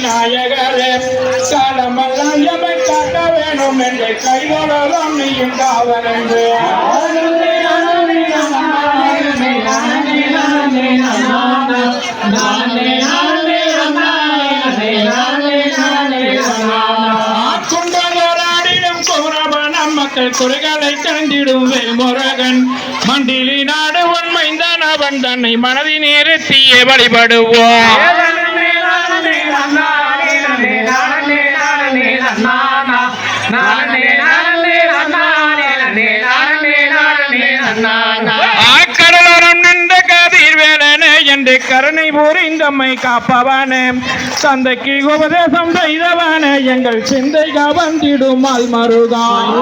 நாயகரே எமை வேணும் என்று நீயும் காவலன்று மக்கள் குறைகளை கண்டிடும் வேல்முருகன் மண்டிலி நாடு உண்மைந்தான் அவன் தன்னை மனதில் நிறுத்தியே வழிபடுவோம். கருணை என்று கருணை புரிந்தம்மை காப்பவனே. தந்தைக்கு உபதேசம் செய்தவனே. எங்கள் சிந்தை கவர்ந்திடும் மருதான்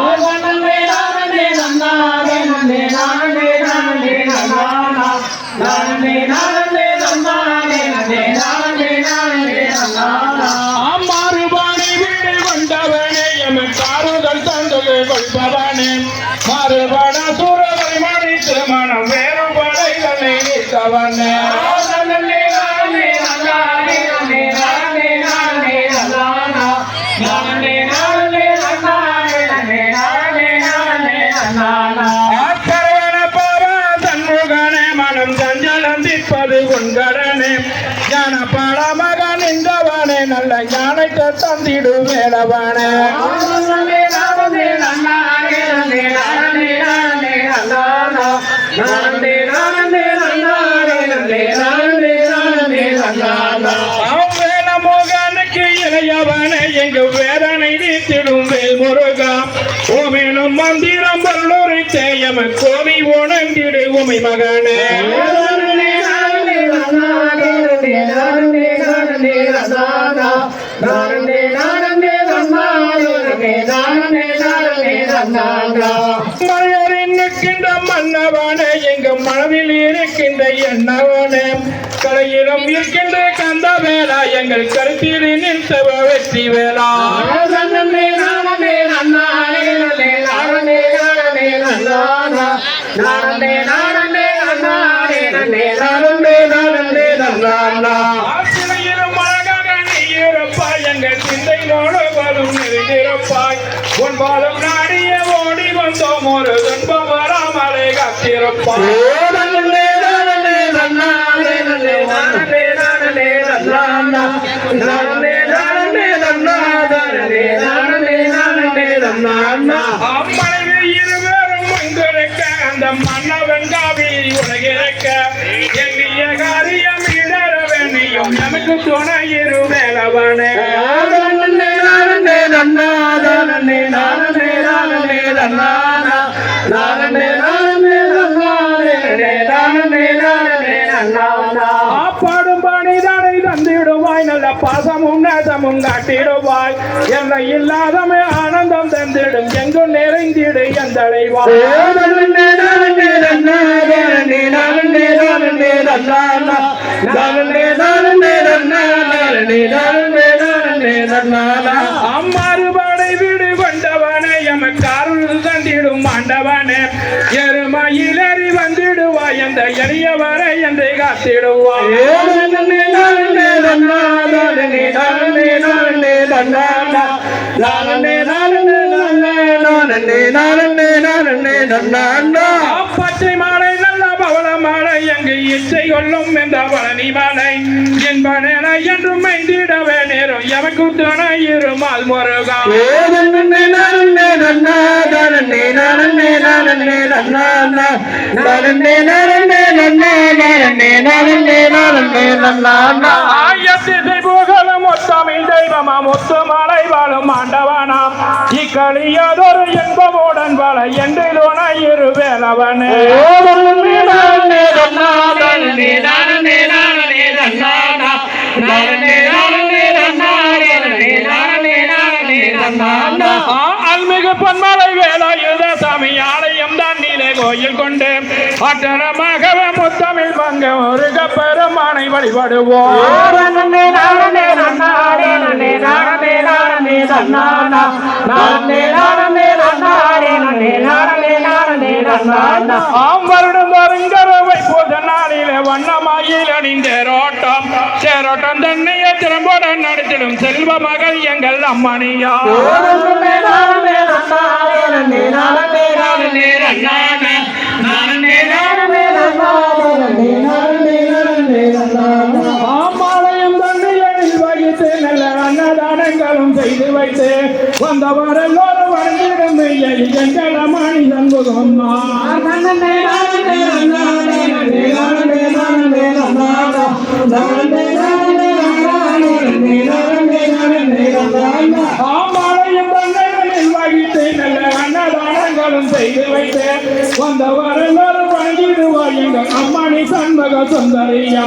மாறுபானை வீடு கொண்டவனே. எமன் காருதல் கொள்பவனே. சூரவை மணித்து மனம் தன்னை ஆக்கரவன பாவா சண்முகனே மனம் சஞ்சலம் திப்பது உன்கடனே ஞான பாட மகன் நின்றவனே நல்ல ஞானத்தை தந்திடு வேலவனே வேல மோகனுக்கு இளையவனே எங்கு வேதனை நீத்திடும் வேல் முருகா ஓமேனும் மந்திரம் பல்லூரி தேயம கோவி உணர்ந்திடு உமை மகனே. நிற்கின்ற மன்னவனே எங்க மனதில் இருக்கின்ற எண்ணவனே. கலையிலும் இருக்கின்ற கந்த வேளா எங்கள் கருத்தில் நின்றவ வெற்றி வேளா ஆசிரியரும் அழகாக நீ இருப்பாய் எங்கள் சிந்தை நோடுவதும் நெருங்கிருப்பாய் உன் பாலும் நாடிய ஓடி வந்தோம் ஒரு துன்பம் வராமலே இருவரும் அங்கிருக்க அந்த மன்னவன் காவி உலகிருக்க எண்ணிய காரியம் இடர வேண்டியும் நமக்கு துணை இரு வேலவனே ஆப்பாடும் பணிதனை தந்திடுவாய் நல்ல பாசமும் நேசமும் காட்டிடுவாய். என்னை இல்லாதமே ஆனந்தம் தந்திடும் எங்கும் நிறைந்திடு எந்தளைவாய் அம்மாறுபாடை வீடு கொண்டவனே எமக்கு அருள் தந்திடும் ஆண்டவனே எருமையிலேறி வந்திடுவாய் அந்த எளியவரை என்று காத்திடுவாய் பச்சை மாலை மாலை அங்கு இச்சை கொள்ளும் என்ற பழனி மாலை? என்பன என்றும் மைந்திடவே நேரும். எவக்கு துணை இருமால் முருகா? ஆயத்திசை போ முத்தமிழ் தெய்வமா முத்து மலை வாழும் ஆண்டவனாம். இக்களியதொரு என்பமுடன் வள என்று துணை இரு வேலவனே அல்மிகு பொன்மலை வேலாயுத சாமி ஆலயம் தான் நீலே கோயில் கொண்டு அட்டரமாக முத்தமிழ் பங்க ஒரு பெருமானை வழிபடுவோம். ஆம் வருடம் வருங்கரவை போத நாளில வண்ணமாயில் அணிந்த ரோட்டம். சேரோட்டம் தன்னைய திறம்போட நடத்திடும் செல்வ மகள் எங்கள் அம்மணியா. அன்னதானங்களும் செய்து வைத்து வந்தவர் எல்லோரும் வணங்கிடும். எங்கள் அம்மணி சண்முகம்மா ஆமாலயம் தன்னையில் வகித்து நல்ல அன்னதானங்களும் செய்து வைத்து வந்தவர் எல்லோரும் வணங்கிடுவார் எங்கள் அம்மணி சண்முக சுந்தரியா.